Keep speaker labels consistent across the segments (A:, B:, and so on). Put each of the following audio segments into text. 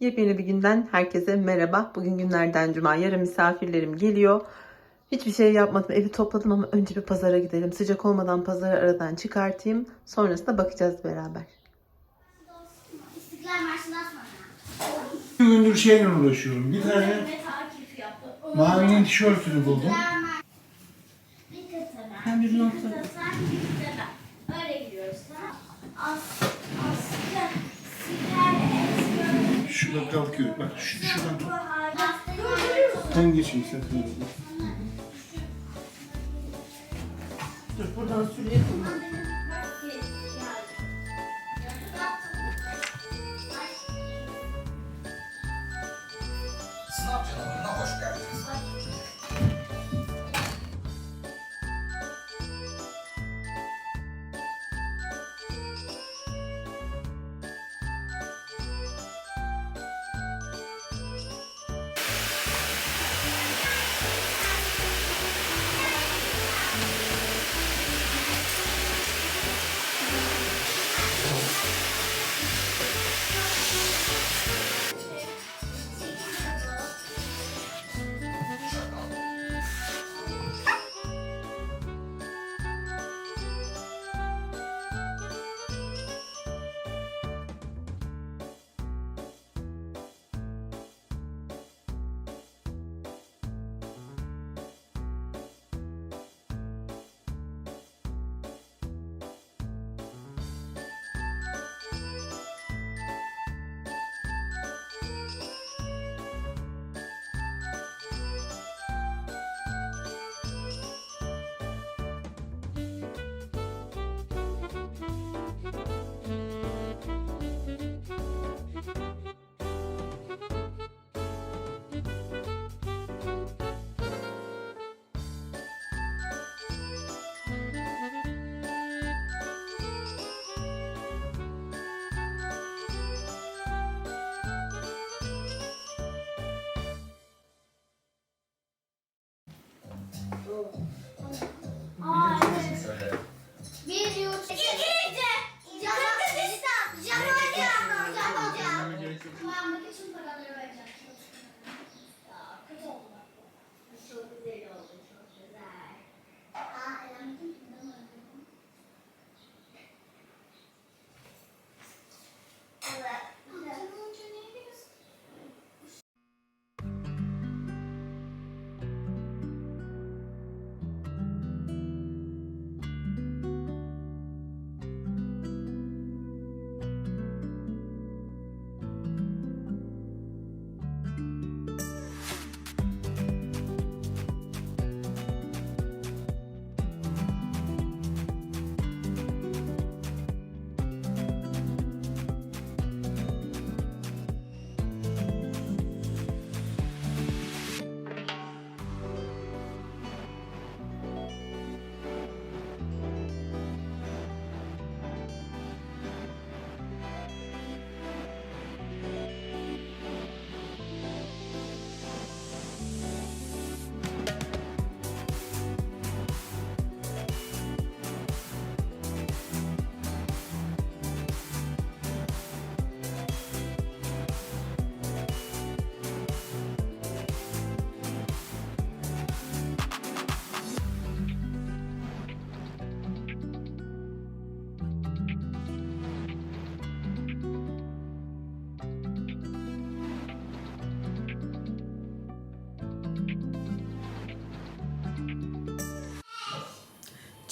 A: Yepyeni bir günden herkese merhaba. Bugün günlerden cuma. Yarın misafirlerim geliyor. Hiçbir şey yapmadım. Evi topladım ama önce bir pazara gidelim. Sıcak olmadan pazarı aradan çıkartayım. Sonrasında bakacağız beraber.
B: İstiklal Marşı'ndan sonra.
C: Bir gündür şeyle uğraşıyorum. Bir tane
B: Ve takip yaptım.
C: mavinin tişörtünü buldum.
A: Ben bir not.
B: Öyle gidiyoruz eskiyor.
C: Şurada kalkıyor. Bak şu, şuradan tut. Sen geçin sen.
A: Dur buradan sürüyelim.
D: Sınav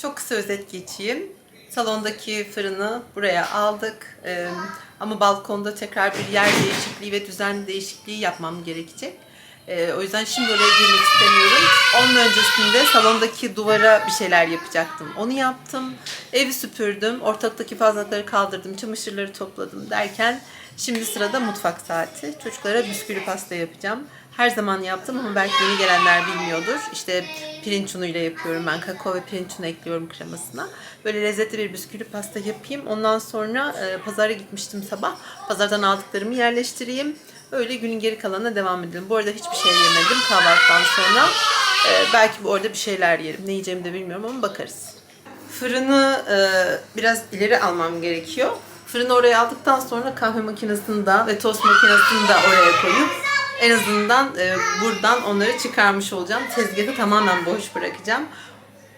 B: Çok
A: kısa özet geçeyim. Salondaki fırını buraya aldık. Ee, ama balkonda tekrar bir yer değişikliği ve düzen değişikliği yapmam gerekecek. Ee, o yüzden şimdi oraya girmek istemiyorum. Onun öncesinde salondaki duvara bir şeyler yapacaktım. Onu yaptım. Evi süpürdüm. Ortalıktaki fazlalıkları kaldırdım. Çamaşırları topladım derken şimdi sırada mutfak saati. Çocuklara bisküvi pasta yapacağım. Her zaman yaptım ama belki yeni gelenler bilmiyordur. İşte pirinç unuyla yapıyorum ben. Kakao ve pirinç unu ekliyorum kremasına. Böyle lezzetli bir bisküvi pasta yapayım. Ondan sonra e, pazara gitmiştim sabah. Pazardan aldıklarımı yerleştireyim. Öyle günün geri kalanına devam edelim. Bu arada hiçbir şey yemedim kahvaltıdan sonra. E, belki orada bir şeyler yerim. Ne yiyeceğimi de bilmiyorum ama bakarız. Fırını e, biraz ileri almam gerekiyor. Fırını oraya aldıktan sonra kahve makinesini de ve tost makinesini de oraya koyup en azından e, buradan onları çıkarmış olacağım. Tezgahı tamamen boş bırakacağım.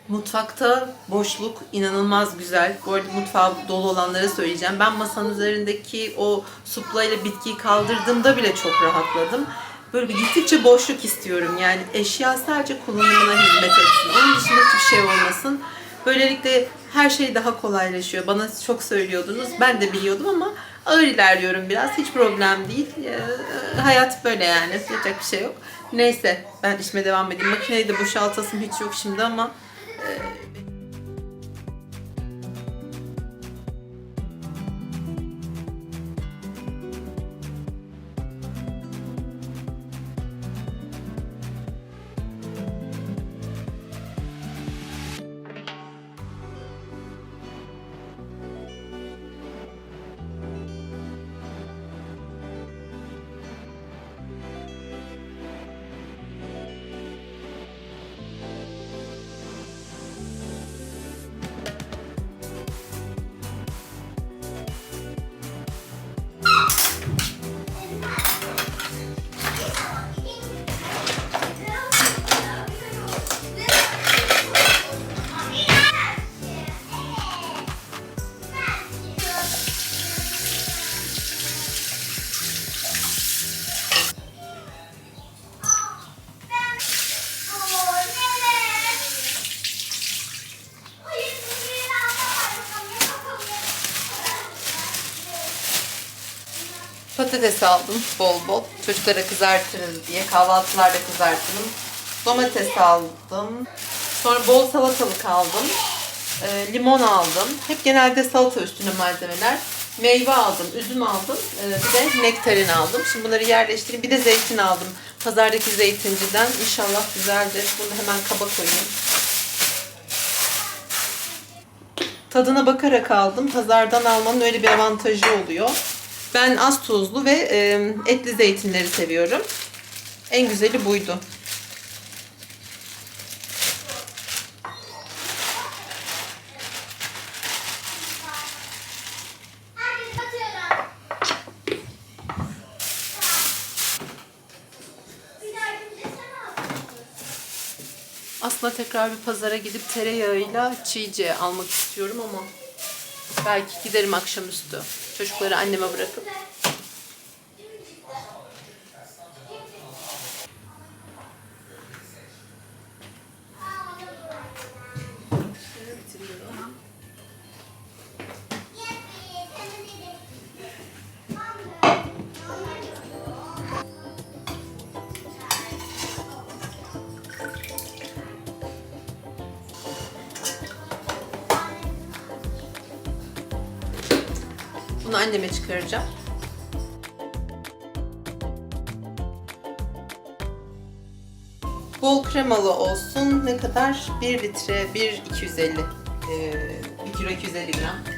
A: Mutfakta boşluk inanılmaz güzel. Bu arada mutfağı dolu olanları söyleyeceğim. Ben masanın üzerindeki o suplayla bitkiyi kaldırdığımda bile çok rahatladım. Böyle bir gittikçe boşluk istiyorum. Yani eşya sadece kullanımına hizmet etsin. Onun dışında hiçbir şey olmasın. Böylelikle her şey daha kolaylaşıyor. Bana çok söylüyordunuz. Ben de biliyordum ama ağır ilerliyorum biraz. Hiç problem değil. Ee, hayat böyle yani. Yapacak bir şey yok. Neyse ben işime devam edeyim. Makineyi de boşaltasım hiç yok şimdi ama Patates aldım bol bol. Çocuklara kızartırız diye. Kahvaltılarda kızartırım. Domates aldım. Sonra bol salatalık aldım. Ee, limon aldım. Hep genelde salata üstüne malzemeler. Meyve aldım, üzüm aldım. Ee, bir de nektarin aldım. Şimdi bunları yerleştireyim. Bir de zeytin aldım. Pazardaki zeytinciden. İnşallah güzeldir. Bunu hemen kaba koyayım. Tadına bakarak aldım. Pazardan almanın öyle bir avantajı oluyor. Ben az tuzlu ve etli zeytinleri seviyorum. En güzeli buydu. Aslında tekrar bir pazara gidip tereyağıyla çiğce almak istiyorum ama belki giderim akşamüstü. Çocukları anneme bırakıp. Bunu anneme çıkaracağım. Bol kremalı olsun. Ne kadar? 1 litre, 1 250. Ee, 1 kilo 250 gram.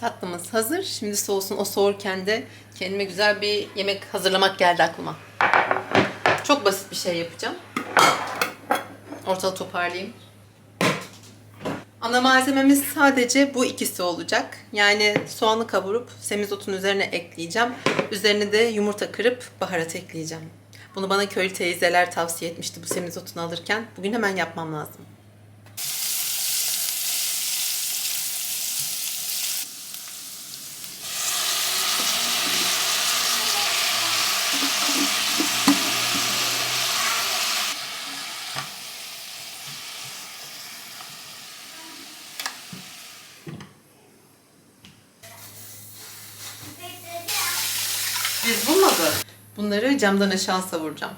A: Tatlımız hazır. Şimdi soğusun. O soğurken de kendime güzel bir yemek hazırlamak geldi aklıma. Çok basit bir şey yapacağım. Ortalığı toparlayayım. Ana malzememiz sadece bu ikisi olacak. Yani soğanı kavurup semizotun üzerine ekleyeceğim. Üzerine de yumurta kırıp baharat ekleyeceğim. Bunu bana köylü teyzeler tavsiye etmişti bu semizotunu alırken. Bugün hemen yapmam lazım. Bunları camdan aşağı savuracağım.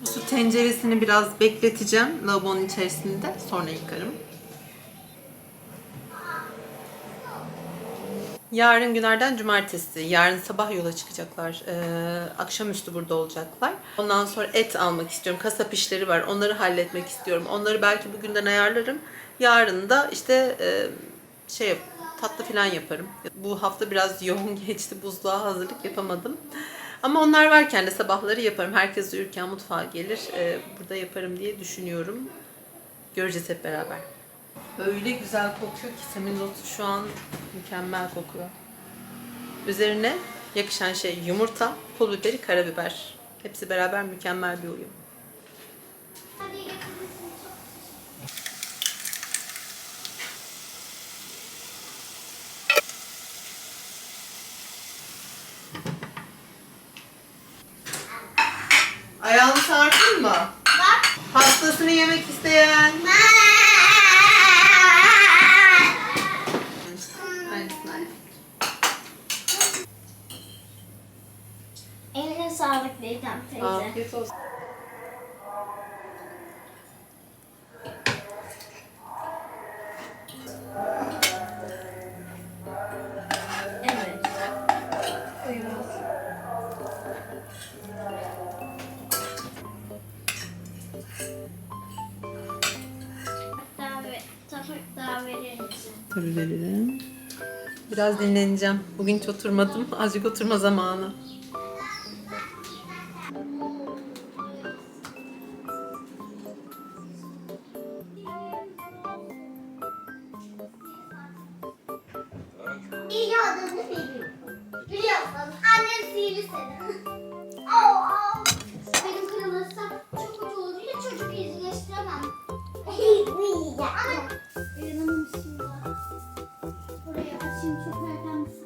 A: Bu su tenceresini biraz bekleteceğim lavabonun içerisinde. Sonra yıkarım. Yarın günlerden cumartesi. Yarın sabah yola çıkacaklar. Ee, akşamüstü burada olacaklar. Ondan sonra et almak istiyorum. Kasap işleri var. Onları halletmek istiyorum. Onları belki bugünden ayarlarım. Yarın da işte e, şey tatlı falan yaparım. Bu hafta biraz yoğun geçti. Buzluğa hazırlık yapamadım. Ama onlar varken de sabahları yaparım. Herkes uyurken mutfağa gelir. Ee, burada yaparım diye düşünüyorum. Göreceğiz hep beraber. Öyle güzel kokuyor ki semizotu şu an mükemmel kokuyor. Üzerine yakışan şey yumurta, pul biberi, karabiber. Hepsi beraber mükemmel bir uyum. Ayağını sarktın mı?
B: Bak.
A: Pastasını yemek isteyen. Aynısını.
B: Beytem teyze.
A: Afiyet olsun.
B: Evet. Buyurun. Daha, ve, daha verir misin?
A: Tabii veririm. Biraz dinleneceğim. Bugün hiç oturmadım. Azıcık oturma zamanı.
B: 请出快单。